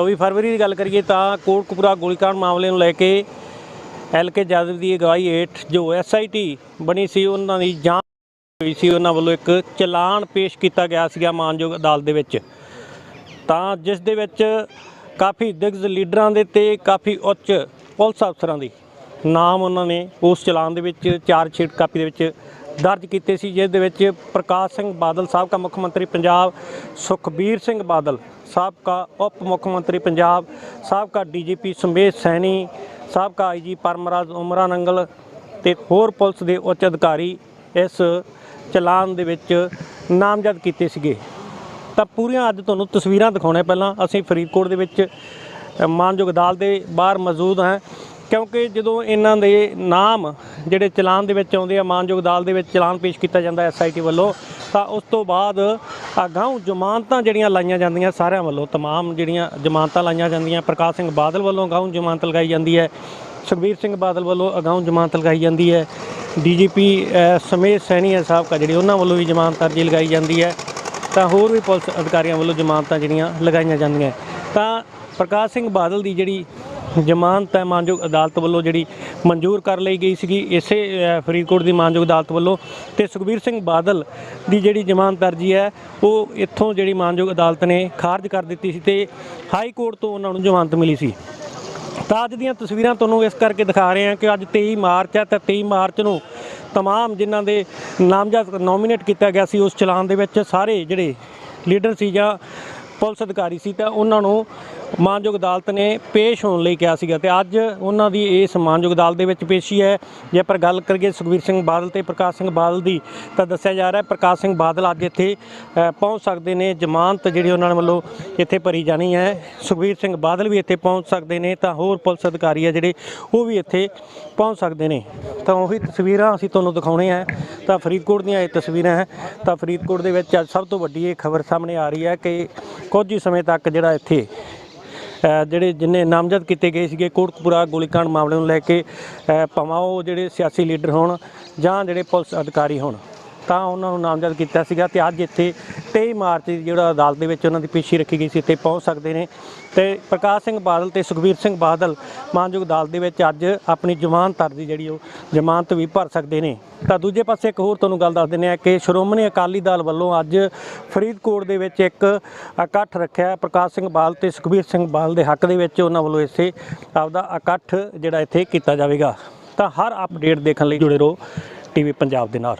24 ਫਰਵਰੀ ਦੀ ਗੱਲ ਕਰੀਏ ਤਾਂ ਕੋਟਕਪੂਰਾ ਗੋਲੀकांड ਮਾਮਲੇ ਨੂੰ ਲੈ ਕੇ ਐਲਕੇ ਜਾਦਵ ਦੀ ਅਗਵਾਈ ਹੇਠ ਜੋ ਐਸਆਈਟੀ ਬਣੀ ਸੀ, ਉਹਨਾਂ ਦੀ ਜਾਂਚ ਹੋਈ ਸੀ, ਉਹਨਾਂ ਵੱਲੋਂ ਇੱਕ ਚਲਾਨ ਪੇਸ਼ ਕੀਤਾ ਗਿਆ ਸੀਗਾ ਮਾਨਯੋਗ ਅਦਾਲਤ ਦੇ ਵਿੱਚ। ਤਾਂ ਜਿਸ ਦੇ ਵਿੱਚ ਕਾਫੀ ਦਿਗਜ ਲੀਡਰਾਂ ਦੇ ਤੇ ਕਾਫੀ ਉੱਚ ਪੁਲਿਸ ਅਫਸਰਾਂ ਦੀ ਨਾਮ ਉਹਨਾਂ ਨੇ ਉਸ ਚਲਾਨ ਦੇ ਵਿੱਚ ਚਾਰਜ ਸ਼ੀਟ ਕਾਪੀ ਦੇ ਵਿੱਚ ਦਰਜ ਕੀਤੇ ਸੀ, ਜਿਸ ਦੇ ਵਿੱਚ ਪ੍ਰਕਾਸ਼ ਸਿੰਘ ਬਾਦਲ, ਸਾਬਕਾ ਮੁੱਖ ਮੰਤਰੀ ਪੰਜਾਬ ਸੁਖਬੀਰ ਸਿੰਘ ਬਾਦਲ, ਸਾਬਕਾ ਉਪ ਮੁੱਖ ਮੰਤਰੀ ਪੰਜਾਬ, ਸਾਬਕਾ ਡੀਜੀਪੀ ਸੰਵੇਸ਼ ਸੈਣੀ, ਸਾਬਕਾ ਆਈਜੀ ਪਰਮਰਾਜ ਉਮਰਾ ਨੰਗਲ ਤੇ ਹੋਰ ਪੁਲਿਸ ਦੇ ਉੱਚ ਅਧਿਕਾਰੀ ਇਸ ਚਲਾਨ ਦੇ ਵਿੱਚ ਨਾਮਜ਼ਦ ਕੀਤੇ ਸੀਗੇ। ਤਾਂ ਪੂਰੀਆਂ ਅੱਜ ਤੁਹਾਨੂੰ ਤਸਵੀਰਾਂ ਦਿਖਾਉਣੇ ਪਹਿਲਾਂ ਅਸੀਂ ਫਰੀਦਕੋਟ ਦੇ ਵਿੱਚ ਮਾਨਯੋਗ ਅਦਾਲਤ ਦੇ ਬਾਹਰ ਮੌਜੂਦ ਹਾਂ। ਕਿਉਂਕਿ ਜਦੋਂ ਇਹਨਾਂ ਦੇ ਨਾਮ ਜਿਹੜੇ ਚਲਾਨ ਦੇ ਵਿੱਚ ਆਉਂਦੇ ਆ ਮਾਨਯੋਗ ਅਦਾਲਤ ਦੇ ਵਿੱਚ ਚਲਾਨ ਪੇਸ਼ ਕੀਤਾ ਜਾਂਦਾ ਐਸਆਈਟੀ ਵੱਲੋਂ ਤਾਂ ਉਸ ਤੋਂ ਬਾਅਦ ਅਗਾਊਂ ਜ਼ਮਾਨਤਾਂ ਜਿਹੜੀਆਂ ਲਾਈਆਂ ਜਾਂਦੀਆਂ ਸਾਰਿਆਂ ਵੱਲੋਂ तमाम ਜਿਹੜੀਆਂ ਜ਼ਮਾਨਤਾਂ ਲਾਈਆਂ ਜਾਂਦੀਆਂ ਪ੍ਰਕਾਸ਼ ਸਿੰਘ ਬਾਦਲ ਵੱਲੋਂ ਅਗਾਊਂ ਜ਼ਮਾਨਤ ਲਗਾਈ ਜਾਂਦੀ ਹੈ ਸੁਖਬੀਰ ਸਿੰਘ ਬਾਦਲ ਵੱਲੋਂ ਅਗਾਊਂ ਜ਼ਮਾਨਤ ਲਗਾਈ ਜਾਂਦੀ ਹੈ ਡੀਜੀਪੀ ਸਮੇਤ ਸੈਣੀ ਹੈ ਸਾਹਿਬ ਕਾ ਜਿਹੜੀ ਉਹਨਾਂ ਵੱਲੋਂ ਵੀ ਜ਼ਮਾਨਤ ਅਰਜੀ ਲਗਾਈ ਜਾਂਦੀ ਹੈ ਤਾਂ ਹੋਰ ਵੀ ਪੁਲਿਸ ਅਧਿਕਾਰੀਆਂ ਵੱਲੋਂ ਜ਼ਮਾਨਤਾਂ ਜਿਹੜੀਆਂ ਲਗਾਈਆਂ ਜਾਂਦੀਆਂ ਤਾਂ ਪ੍ਰਕਾਸ਼ ਸਿੰਘ ਬਾਦਲ ਦੀ ਜਿਹੜੀ ਜ਼ਮਾਨਤ ਹੈ ਮਾਨਯੋਗ ਅਦਾਲਤ ਵੱਲੋਂ ਜਿਹੜੀ ਮਨਜ਼ੂਰ ਕਰ ਲਈ ਗਈ ਸੀਗੀ ਇਸੇ ਅ, ਫਰੀਦਕੋਟ ਦੀ ਮਾਨਯੋਗ ਅਦਾਲਤ ਵੱਲੋਂ ਤੇ ਸੁਖਬੀਰ ਸਿੰਘ ਬਾਦਲ ਦੀ ਜਿਹੜੀ ਜ਼ਮਾਨਤ ਅਰਜੀ ਹੈ ਉਹ ਇੱਥੋਂ ਜਿਹੜੀ ਮਾਨਯੋਗ ਅਦਾਲਤ ਨੇ ਖਾਰਜ ਕਰ ਦਿੱਤੀ ਸੀ ਤੇ ਹਾਈ ਕੋਰਟ ਤੋਂ ਉਹਨਾਂ ਨੂੰ ਜ਼ਮਾਨਤ ਮਿਲੀ ਸੀ ਤਾਂ ਅੱਜ ਦੀਆਂ ਤਸਵੀਰਾਂ ਤੁਹਾਨੂੰ ਇਸ ਕਰਕੇ ਦਿਖਾ ਰਹੇ ਹਾਂ ਕਿ ਅੱਜ 23 ਮਾਰਚ ਹੈ ਤਾਂ 23 ਮਾਰਚ ਨੂੰ तमाम ਜਿਨ੍ਹਾਂ ਦੇ ਨਾਮਜ਼ਦ ਨੋਮੀਨੇਟ ਕੀਤਾ ਗਿਆ ਸੀ ਉਸ ਚਲਾਨ ਦੇ ਵਿੱਚ ਸਾਰੇ ਜਿਹੜੇ ਲੀਡਰ ਸੀ ਜਾਂ ਪੁਲਿਸ ਅਧਿਕਾਰੀ ਸੀ ਤਾਂ ਉਹਨਾਂ ਨੂੰ ਮਾਨਯੋਗ ਅਦਾਲਤ ਨੇ ਪੇਸ਼ ਹੋਣ ਲਈ ਕਿਹਾ ਸੀਗਾ ਤੇ ਅੱਜ ਉਹਨਾਂ ਦੀ ਇਸ ਮਾਨਯੋਗ ਅਦਾਲਤ ਦੇ ਵਿੱਚ ਪੇਸ਼ੀ ਹੈ। ਜੇ ਆਪਾਂ ਗੱਲ ਕਰੀਏ ਸੁਖਬੀਰ ਸਿੰਘ ਬਾਦਲ ਤੇ ਪ੍ਰਕਾਸ਼ ਸਿੰਘ ਬਾਦਲ ਦੀ, ਤਾਂ ਦੱਸਿਆ ਜਾ ਰਿਹਾ ਪ੍ਰਕਾਸ਼ ਸਿੰਘ ਬਾਦਲ ਅੱਜ ਇੱਥੇ ਪਹੁੰਚ ਸਕਦੇ ਨੇ, ਜ਼ਮਾਨਤ ਜਿਹੜੀ ਉਹਨਾਂ ਵੱਲੋਂ ਇੱਥੇ ਭਰੀ ਜਾਣੀ ਹੈ। ਸੁਖਬੀਰ ਸਿੰਘ ਬਾਦਲ ਵੀ ਇੱਥੇ ਪਹੁੰਚ ਸਕਦੇ ਨੇ, ਤਾਂ ਹੋਰ ਪੁਲਿਸ ਅਧਿਕਾਰੀ ਆ ਜਿਹੜੇ ਉਹ ਵੀ ਇੱਥੇ ਪਹੁੰਚ ਸਕਦੇ ਨੇ। ਤਾਂ ਉਹੀ ਤਸਵੀਰਾਂ ਅਸੀਂ ਤੁਹਾਨੂੰ ਦਿਖਾਉਣੇ ਆ। ਤਾਂ ਫਰੀਦਕੋਟ ਦੀਆਂ ਇਹ ਤਸਵੀਰਾਂ ਹੈ। ਤਾਂ ਫਰੀਦਕੋਟ ਦੇ ਵਿੱਚ ਅੱਜ ਸਭ ਤੋਂ ਵੱਡੀ ਇਹ ਖਬਰ ਸਾਹਮਣੇ ਆ ਰਹੀ ਹੈ ਕਿ ਕੁਝ ਹੀ ਸਮੇਂ ਤੱਕ ਜਿਹੜਾ ਇੱਥੇ ਜਿਹੜੇ ਜਿੰਨੇ ਨਾਮਜ਼ਦ ਕੀਤੇ ਗਏ ਸੀਗੇ ਕੋਟਕਪੂਰਾ ਗੋਲੀकांड ਮਾਮਲੇ ਨੂੰ ਲੈ ਕੇ ਅ, ਭਾਵੇਂ ਉਹ ਜਿਹੜੇ ਸਿਆਸੀ ਲੀਡਰ ਹੋਣ ਜਾਂ ਜਿਹੜੇ ਪੁਲਿਸ ਅਧਿਕਾਰੀ ਹੋਣ। ਤਾਂ ਉਹਨਾਂ ਨੂੰ ਨਾਮਜ਼ਦ ਕੀਤਾ ਸੀਗਾ ਤੇ ਅੱਜ ਇੱਥੇ 23 ਮਾਰਚ ਦੀ ਜਿਹੜਾ ਅਦਾਲਤ ਦੇ ਵਿੱਚ ਉਹਨਾਂ ਦੀ ਪੇਸ਼ੀ ਰੱਖੀ ਗਈ ਸੀ ਇੱਥੇ ਪਹੁੰਚ ਸਕਦੇ ਨੇ। ਤੇ ਪ੍ਰਕਾਸ਼ ਸਿੰਘ ਬਾਦਲ ਤੇ ਸੁਖਬੀਰ ਸਿੰਘ ਬਾਦਲ ਮਾਨਯੋਗ ਅਦਾਲਤ ਦੇ ਵਿੱਚ ਅੱਜ ਆਪਣੀ ਜ਼ਮਾਨਤ ਅਰਜ਼ੀ ਜਿਹੜੀ ਉਹ ਜ਼ਮਾਨਤ ਵੀ ਭਰ ਸਕਦੇ ਨੇ। ਤਾਂ ਦੂਜੇ ਪਾਸੇ ਇੱਕ ਹੋਰ ਤੁਹਾਨੂੰ ਗੱਲ ਦੱਸ ਦਿੰਦੇ ਆ ਕਿ ਸ਼੍ਰੋਮਣੀ ਅਕਾਲੀ ਦਲ ਵੱਲੋਂ ਅੱਜ ਫਰੀਦਕੋਟ ਦੇ ਵਿੱਚ ਇੱਕ ਇਕੱਠ ਰੱਖਿਆ ਪ੍ਰਕਾਸ਼ ਸਿੰਘ ਬਾਦਲ ਤੇ ਸੁਖਬੀਰ ਸਿੰਘ ਬਾਦਲ ਦੇ ਹੱਕ ਦੇ ਵਿੱਚ ਉਹਨਾਂ ਵੱਲੋਂ ਇਸੇ ਆਪਦਾ ਇਕੱਠ ਜਿਹੜਾ ਇੱਥੇ ਕੀਤਾ ਜਾਵੇਗਾ। ਤਾਂ ਹਰ ਅਪਡੇਟ ਦੇਖਣ ਲਈ ਜੁੜੇ ਰਹੋ ਟੀਵੀ ਪੰਜਾਬ ਦੇ ਨਾਲ।